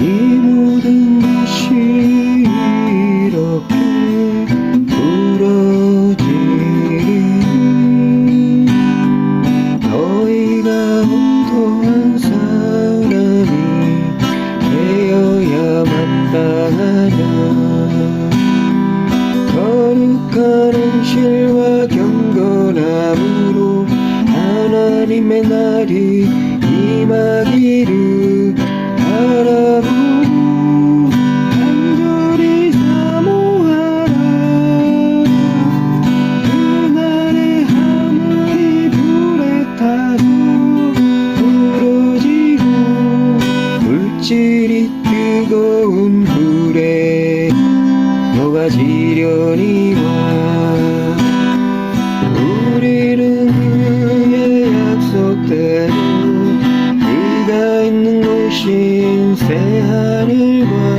이 모든 것이 이렇게 부러지니 너희가 온도한 사람이 되어야 마땅하냐 거룩한 행실과 경건함으로 하나님의 날이 임하기를 물질이 뜨거운 불에 녹아지려니와 우리는 그의 약속대로 그가 있는 곳인 새하늘과